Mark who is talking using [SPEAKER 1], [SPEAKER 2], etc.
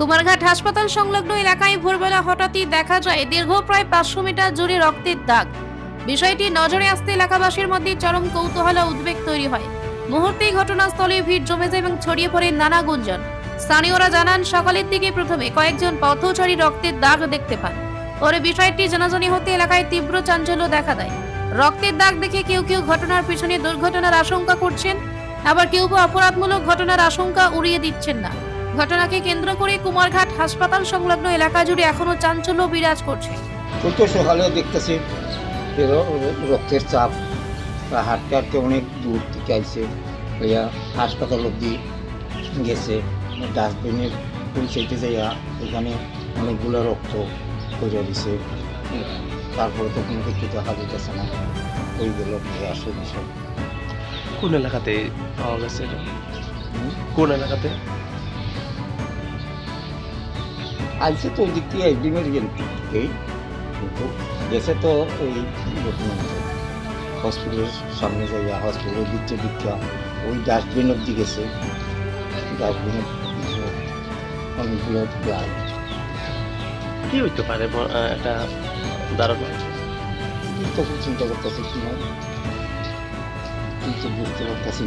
[SPEAKER 1] কুমারঘাট হাসপাতাল সংলগ্ন এলাকায় ভোরবেলা হঠাৎই দেখা যায় দীর্ঘ প্রায় পাঁচশো মিটার জুড়ে রক্তের দাগ। বিষয়টি নজরে আসতে এলাকাবাসীর মধ্যে চরম কৌতূহল উদ্বেগ তৈরি হয়। মুহূর্তেই ঘটনাস্থলে ভিড় জমে যায় এবং ছড়িয়ে পড়ে নানা গুঞ্জন। স্থানীয়রা জানান, সকালের দিকে প্রথমে কয়েকজন পথচারী রক্তের দাগ দেখতে পান। পরে বিষয়টি জানাজানি হতে এলাকায় তীব্র চাঞ্চল্য দেখা দেয়। রক্তের দাগ দেখে কেউ কেউ ঘটনার পিছনে দুর্ঘটনার আশঙ্কা করছেন, আবার কেউ অপরাধমূলক ঘটনার আশঙ্কা উড়িয়ে দিচ্ছেন না। ঘটনাকে কেন্দ্র করে কুমারঘাট হাসপাতাল সংলগ্ন এলাকা জুড়ে এখনও চাঞ্চল্য বিরাজ করছে।
[SPEAKER 2] ওই তো সকালে দেখতেছি রক্তের চাপ তা হাঁটতে হাঁটতে অনেক দূর থেকে হইয়া হাসপাতাল অব্দি গেছে ডাস্টবিনের পৌঁছাইতে যাইয়া ওখানে অনেকগুলো রক্ত করে দিছে। তারপরে তো কোনো কিছু দেখা যেতেছে না ওইগুলো দিয়ে আসে বিষয়।
[SPEAKER 3] কোন এলাকাতে পাওয়া গেছে? কোন এলাকাতে?
[SPEAKER 2] আইসে তো ওই দিক থেকে কিন্তু গেছে তো ওই হসপিটালের সামনে যাইয়া হসপিটালের দিকটা দিকটা ওই ডাস্টবিন অব্দি গেছে ডাস্টবিনের অনেকগুলো যায়
[SPEAKER 3] কি হইতে পারে এটা ধারণা
[SPEAKER 2] তখন চিন্তা করতেছি কি হয় কিছু বুঝতে পারতেছি